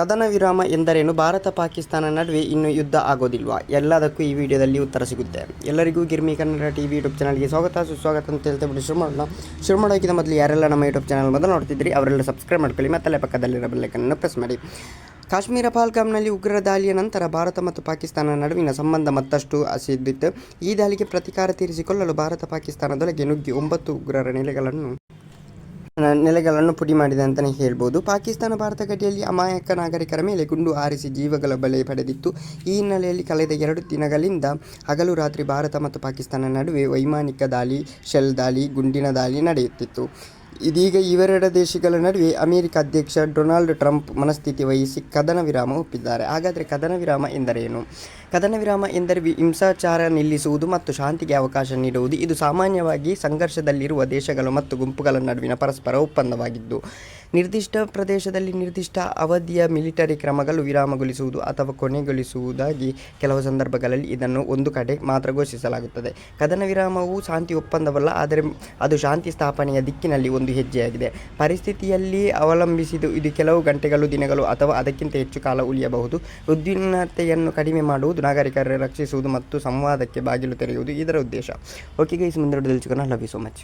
ಕದನ ವಿರಾಮ ಎಂದರೇನು? ಭಾರತ ಪಾಕಿಸ್ತಾನ ನಡುವೆ ಇನ್ನು ಯುದ್ಧ ಆಗೋದಿಲ್ವಾ? ಎಲ್ಲದಕ್ಕೂ ಈ ವಿಡಿಯೋದಲ್ಲಿ ಉತ್ತರ ಸಿಗುತ್ತೆ. ಎಲ್ಲರಿಗೂ Girmi Kannada T V YouTube ಚಾನಲ್ಗೆ ಸ್ವಾಗತ. ಸುಸ್ವಾಗತ ಅಂತ ಹೇಳ್ತಾ ಬಿಟ್ಟು ಶುರು ಮಾಡೋಣ ಶುರು ಮಾಡೋಕ್ಕಿಂತ ಮೊದಲು ಯಾರೆಲ್ಲ ನಮ್ಮ ಯೂಟ್ಯೂಬ್ ಚಾನಲ್ ಮೊದಲು ನೋಡ್ತಿದ್ರಿ, ಅವರೆಲ್ಲ ಸಬ್ಸ್ಕ್ರೈಬ್ ಮಾಡ್ಕೊಳ್ಳಿ. ಮತ್ತಲ್ಲೇ ಪಕ್ಕದಲ್ಲಿರೋ ಬೆಲ್ಲೈಕನ್ನು ಪ್ರೆಸ್ ಮಾಡಿ. ಕಾಶ್ಮೀರ ಪಾಲ್ಗಾಮ್ನಲ್ಲಿ ಉಗ್ರರ ದಾಳಿಯ ನಂತರ ಭಾರತ ಮತ್ತು ಪಾಕಿಸ್ತಾನ ನಡುವಿನ ಸಂಬಂಧ ಮತ್ತಷ್ಟು ಹಸಿದಿತ್ತು. ಈ ದಾಳಿಗೆ ಪ್ರತೀಕಾರ ತೀರಿಸಿಕೊಳ್ಳಲು ಭಾರತ ಪಾಕಿಸ್ತಾನದೊಳಗೆ ನುಗ್ಗಿ ಒಂಬತ್ತು ಉಗ್ರರ ನೆಲೆಗಳನ್ನು ನೆಲೆಗಳನ್ನು ಪುಡಿ ಮಾಡಿದೆ ಅಂತಲೇ ಹೇಳ್ಬೋದು. ಪಾಕಿಸ್ತಾನ ಭಾರತ ಗಡಿಯಲ್ಲಿ ಅಮಾಯಕ ನಾಗರಿಕರ ಮೇಲೆ ಗುಂಡು ಹಾರಿಸಿ ಜೀವಗಳ ಬಲೆ ಪಡೆದಿತ್ತು. ಈ ಹಿನ್ನೆಲೆಯಲ್ಲಿ ಕಳೆದ ಎರಡು ದಿನಗಳಿಂದ ಹಗಲು ರಾತ್ರಿ ಭಾರತ ಮತ್ತು ಪಾಕಿಸ್ತಾನ ನಡುವೆ ವೈಮಾನಿಕ ದಾಳಿ, ಶೆಲ್ ದಾಳಿ, ಗುಂಡಿನ ದಾಳಿ ನಡೆಯುತ್ತಿತ್ತು. ಇದೀಗ ಇವೆರಡು ದೇಶಗಳ ನಡುವೆ ಅಮೆರಿಕ ಅಧ್ಯಕ್ಷ ಡೊನಾಲ್ಡ್ ಟ್ರಂಪ್ ಮನಸ್ಥಿತಿ ವಹಿಸಿ ಕದನ ವಿರಾಮ ಒಪ್ಪಿದ್ದಾರೆ. ಹಾಗಾದರೆ ಕದನ ವಿರಾಮ ಎಂದರೇನು? ಕದನ ವಿರಾಮ ಎಂದರೆ ಹಿಂಸಾಚಾರ ನಿಲ್ಲಿಸುವುದು ಮತ್ತು ಶಾಂತಿಗೆ ಅವಕಾಶ ನೀಡುವುದು. ಇದು ಸಾಮಾನ್ಯವಾಗಿ ಸಂಘರ್ಷದಲ್ಲಿರುವ ದೇಶಗಳು ಮತ್ತು ಗುಂಪುಗಳ ನಡುವಿನ ಪರಸ್ಪರ ಒಪ್ಪಂದವಾಗಿದ್ದು ನಿರ್ದಿಷ್ಟ ಪ್ರದೇಶದಲ್ಲಿ ನಿರ್ದಿಷ್ಟ ಅವಧಿಯ ಮಿಲಿಟರಿ ಕ್ರಮಗಳು ವಿರಾಮಗೊಳಿಸುವುದು ಅಥವಾ ಕೊನೆಗೊಳಿಸುವುದಾಗಿ ಕೆಲವು ಸಂದರ್ಭಗಳಲ್ಲಿ ಇದನ್ನು ಒಂದು ಕಡೆ ಮಾತ್ರ ಘೋಷಿಸಲಾಗುತ್ತದೆ. ಕದನ ವಿರಾಮವು ಶಾಂತಿ ಒಪ್ಪಂದವಲ್ಲ, ಆದರೆ ಅದು ಶಾಂತಿ ಸ್ಥಾಪನೆಯ ದಿಕ್ಕಿನಲ್ಲಿ ಒಂದು ಹೆಜ್ಜೆಯಾಗಿದೆ. ಪರಿಸ್ಥಿತಿಯಲ್ಲಿ ಅವಲಂಬಿಸಿದ್ದು ಇದು ಕೆಲವು ಗಂಟೆಗಳು, ದಿನಗಳು ಅಥವಾ ಅದಕ್ಕಿಂತ ಹೆಚ್ಚು ಕಾಲ ಉಳಿಯಬಹುದು. ಉದ್ವಿಗ್ನತೆಯನ್ನು ಕಡಿಮೆ ಮಾಡುವುದು, ನಾಗರಿಕರ ರಕ್ಷಿಸುವುದು ಮತ್ತು ಸಂವಾದಕ್ಕೆ ಬಾಗಿಲು ತೆರೆಯುವುದು ಇದರ ಉದ್ದೇಶ. ಓಕೆ ಗೈಸ್ ಮುಂದೆ ಲವ್ ಯು ಸೋ ಮಚ್